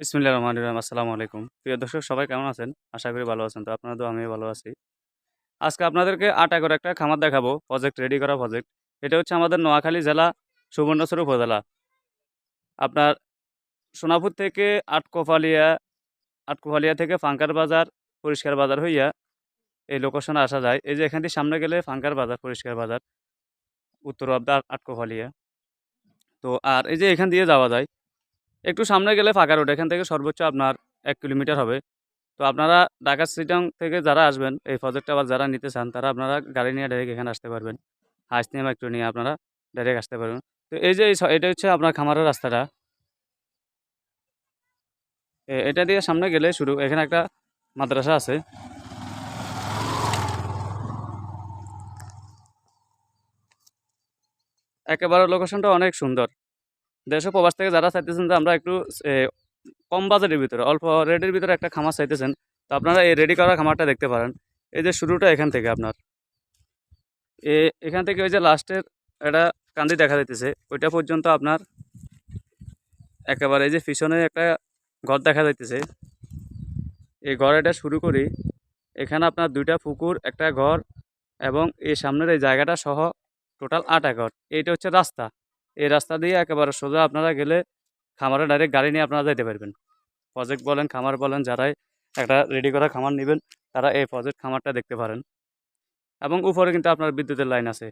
বিসমিল্লাহ রহমান রহিম, আসসালামু আলাইকুম। প্রিয় দর্শক, সবাই কেমন আছেন? আশা করি ভালো আছেন, তো আপনারা তো আমিও ভালো আছি। আজকে আপনাদেরকে আটা করে একটা খামার দেখাবো, প্রজেক্ট রেডি করা প্রজেক্ট। এটা হচ্ছে আমাদের নোয়াখালী জেলা সুবর্ণচর উপজেলা। আপনার সোনাপুর থেকে আটকোফালিয়া আটকোফালিয়া থেকে ফাঙ্কার বাজার, পরিষ্কার বাজার হইয়া এই লোকেশনে আসা যায়। এই যে এখান থেকে সামনে গেলে ফাঙ্কার বাজার, পরিষ্কার বাজার, উত্তর অব্দা আটকোফালিয়া তো আর এই যে এখান দিয়ে যাওয়া যায় একটু সামনে গেলে ফাঁকা রোড, এখান থেকে সর্বোচ্চ আপনার এক কিলোমিটার হবে। তো আপনারা ঢাকা সিটং থেকে যারা আসবেন, এই প্রজেক্টটা আবার যারা নিতে চান, তারা আপনারা গাড়ি নিয়ে ডাইরেক্ট এখানে আসতে পারবেন। হাঁস নিয়ে একটু নিয়ে আপনারা ডাইরেক্ট আসতে পারবেন। তো এই যে এটা হচ্ছে আপনার খামারের রাস্তাটা। এটা দিয়ে সামনে গেলে শুরু। এখানে একটা মাদ্রাসা আছে। একেবারে লোকেশনটা অনেক সুন্দর। ও প্রবাস থেকে যারা চাইতেছেন যে আমরা একটু কম বাজেটের ভিতরে, অল্প রেটের ভিতরে একটা খামার চাইতেছেন, তো আপনারা এই রেডি করা খামারটা দেখতে পারেন। এই যে শুরুটা এখান থেকে আপনার। এ, এখান থেকে ওই যে লাস্টের একটা কান্দি দেখা যাইতেছে, ওইটা পর্যন্ত আপনার একেবারে এই যে পিছনে একটা ঘর দেখা যাইতেছে। এই ঘর এটা শুরু করি, এখানে আপনার দুইটা পুকুর, একটা ঘর এবং এই সামনের এই জায়গাটা সহ টোটাল আট একর। এইটা হচ্ছে রাস্তা। এই রাস্তা দিয়ে একেবারে সোজা আপনারা গেলে খামারে ডাইরেক্ট গাড়ি নিয়ে আপনারা যেতে পারবেন। প্রজেক্ট বলেন, খামার বলেন, যারাই একটা রেডি করা খামার নেবেন, তারা এই প্রজেক্ট খামারটা দেখতে পারেন। এবং উপরে কিন্তু আপনার বিদ্যুতের লাইন আছে।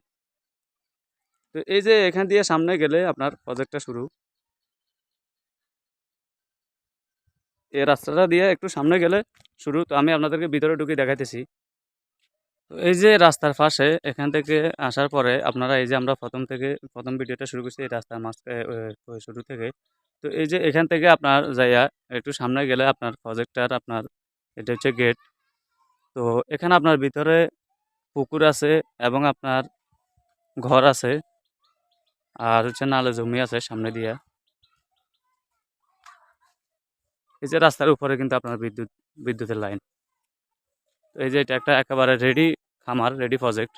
তো এই যে এখান দিয়ে সামনে গেলে আপনার প্রজেক্টটা শুরু। এই রাস্তাটা দিয়ে একটু সামনে গেলে শুরু। তো আমি আপনাদেরকে ভিতরে ঢুকে দেখাইতেছি। তো এই যে রাস্তার পাশে এখান থেকে আসার পরে আপনারা এই যে আমরা প্রথম থেকে, প্রথম ভিডিওটা শুরু করছি এই রাস্তার মাঝ শুরু থেকে। তো এই যে এখান থেকে আপনার যাইয়া একটু সামনে গেলে আপনার প্রজেক্টার আপনার এটা হচ্ছে গেট তো এখানে আপনার ভিতরে পুকুর আছে এবং আপনার ঘর আছে। আর হচ্ছে নালে জমি আছে সামনে দিয়া। এই যে রাস্তার উপরে কিন্তু আপনার বিদ্যুৎ, বিদ্যুতের লাইন। এই যে এটা একটা একেবারে রেডি খামার রেডি প্রজেক্ট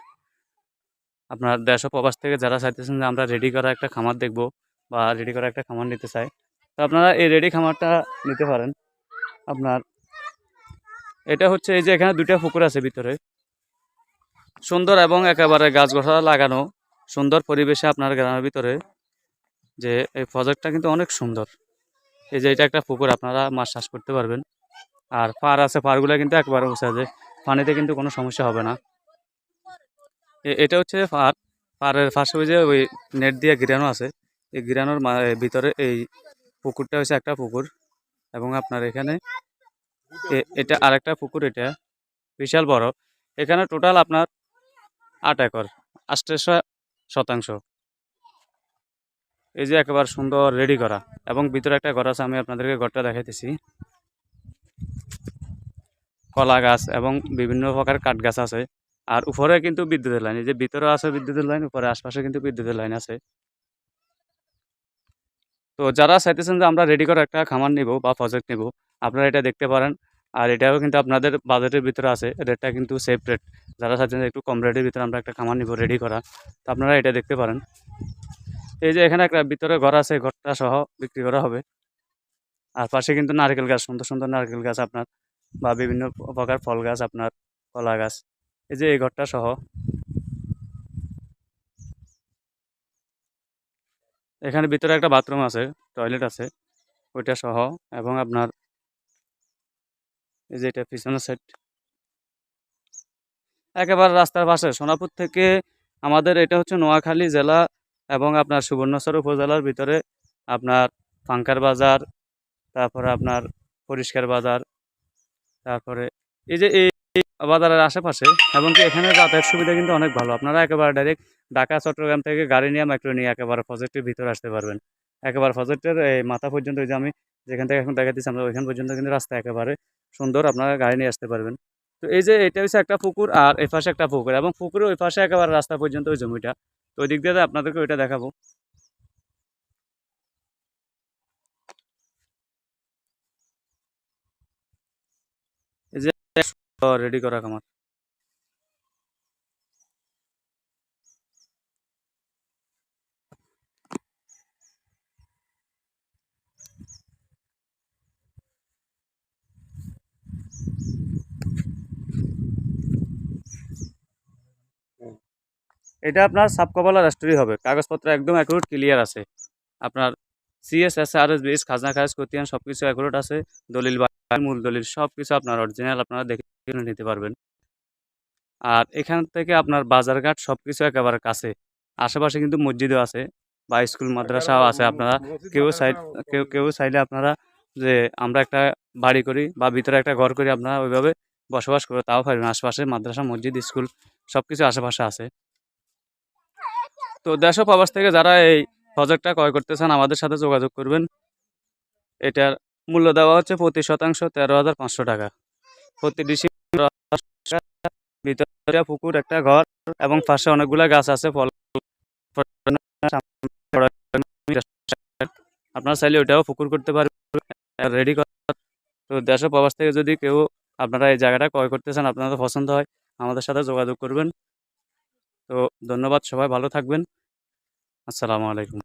আপনার দেশ প্রবাস থেকে যারা চাইতেছেন যে আমরা রেডি করা একটা খামার দেখব বা রেডি করা একটা খামার নিতে চাই, তো আপনারা এই রেডি খামারটা নিতে পারেন। আপনার এটা হচ্ছে এই যে এখানে দুইটা পুকুর আছে ভিতরে। সুন্দর এবং একেবারে গাছ গোছা লাগানো, সুন্দর পরিবেশে আপনার গ্রামের ভিতরে যে এই প্রজেক্টটা কিন্তু অনেক সুন্দর। এই যে এটা একটা পুকুর, আপনারা মাছ চাষ করতে পারবেন। আর পার আছে পারগুলো কিন্তু একবারে বসে আছে পানিতে কিন্তু কোনো সমস্যা হবে না। এটা হচ্ছে পার পাড়ের পাশে ওই যে ওই নেট দিয়ে গিরানো আছে। এই গিরানোর ভিতরে এই পুকুরটা হচ্ছে একটা পুকুর এবং আপনার এখানে এটা আরেকটা পুকুর এটা, বিশাল বড়। এখানে টোটাল আপনার আট একর আষ্টশো শতাংশ। এই যে একেবারে সুন্দর রেডি করা এবং ভিতরে একটা ঘর আছে, আমি আপনাদেরকে ঘরটা দেখাইতেছি। কলা গাছ এবং বিভিন্ন প্রকার কাঠ গাছ আছে। আর উপরে কিন্তু বিদ্যুতের লাইন যে ভিতরে আছে বিদ্যুতের লাইন, উপরে আশপাশে কিন্তু বিদ্যুতের লাইন আছে। তো যারা চাইতেছেন যে আমরা রেডি করা একটা খামার নিব বা প্রজেক্ট নিব, আপনারা এটা দেখতে পারেন। আর এটাও কিন্তু আপনাদের বাজেটের ভিতরে আছে রেটটা কিন্তু সেফ রেট যারা চাইছেন একটু কম রেটের ভিতরে আমরা একটা খামার নিব রেডি করা, তো আপনারা এটা দেখতে পারেন। এই যে এখানে একটা ভিতরে ঘর আছে, ঘরটা সহ বিক্রি করা হবে। আর পাশে কিন্তু নারকেল গাছ, সুন্দর সুন্দর নারকেল গাছ আপনার। বা বিভিন্ন প্রকার ফল গাছ, আপনার কলা গাছ, এই যে এই ঘরটা সহ। এখানে ভিতরে একটা বাথরুম আছে, টয়লেট আছে, ওইটা সহ এবং আপনার এই যে এটা পিছনের সাইড একেবারে রাস্তার পাশে, সোনাপুর থেকে আমাদের এটা হচ্ছে নোয়াখালী জেলা এবং আপনার সুবর্ণচর উপজেলার ভিতরে আপনার ফাঙ্কার বাজার, তারপরে আপনার পরিষ্কার বাজার তারপরে এই যে এই বাজারের আশেপাশে এমনকি এখানে যাতায়াত সুবিধা কিন্তু অনেক ভালো। আপনারা একেবারে ডাইরেক্ট ঢাকা, চট্টগ্রাম থেকে গাড়ি নিয়ে মেট্রো নিয়ে একেবারে প্রজেক্টের ভিতরে আসতে পারবেন। একেবারে প্রজেক্টের এই মাথা পর্যন্ত ওই যে আমি যেখান থেকে এখন দেখাচ্ছি আমরা ওইখান পর্যন্ত কিন্তু রাস্তা একেবারে সুন্দর, আপনারা গাড়ি নিয়ে আসতে পারবেন। তো এই যে এটা হচ্ছে একটা পুকুর আর এই পাশে একটা পুকুর এবং পুকুরের ওই পাশে একেবারে রাস্তা পর্যন্ত ওই জমিটা। তো ওই দিক দিয়ে আপনাদেরকে ওইটা দেখাবো। রেডি করা খামার এটা আপনার সাবকপালা রাষ্ট্রই হবে। কাগজপত্র একদম অ্যাকুরেট ক্লিয়ার আছে। আপনার CS S R S BS খাজনা খাজ করতেন সব কিছু অ্যাকুরেট আছে, দলিল বা মূল দলিল সব কিছু আপনার অরিজিনাল আপনারা দেখে নিতে পারবেন। আর এখান থেকে আপনার বাজারঘাট সব কিছু একেবারে কাছে। আশেপাশে কিন্তু মসজিদও আছে বা স্কুল, মাদ্রাসাও আছে। আপনারা কেউ সাইড, কেউ কেউ চাইলে আপনারা যে আমরা একটা বাড়ি করি বা ভিতরে একটা ঘর করি, আপনারা ওইভাবে বসবাস করে তাও পারবেন আশেপাশে মাদ্রাসা, মসজিদ, স্কুল সব কিছু আশেপাশে আছে। তো দেশ প্রবাস থেকে যারা এই প্রজেক্টটা ক্রয় করতে চান, আমাদের সাথে যোগাযোগ করবেন। এটার মূল্য দেওয়া হচ্ছে প্রতি শতাংশ তেরো হাজার পাঁচশো টাকা। প্রতি ডিসি পুকুর, একটা ঘর এবং পাশে অনেকগুলা গাছ আছে, ফল আপনারা চাইলে ওটাও পুকুর করতে পারবেন। রেডি তো দেশের প্রবাস থেকে যদি কেউ আপনারা এই জায়গাটা ক্রয় করতে চান, আপনাদের পছন্দ হয়, আমাদের সাথে যোগাযোগ করবেন। তো ধন্যবাদ, সবাই ভালো থাকবেন। আসসালামু আলাইকুম।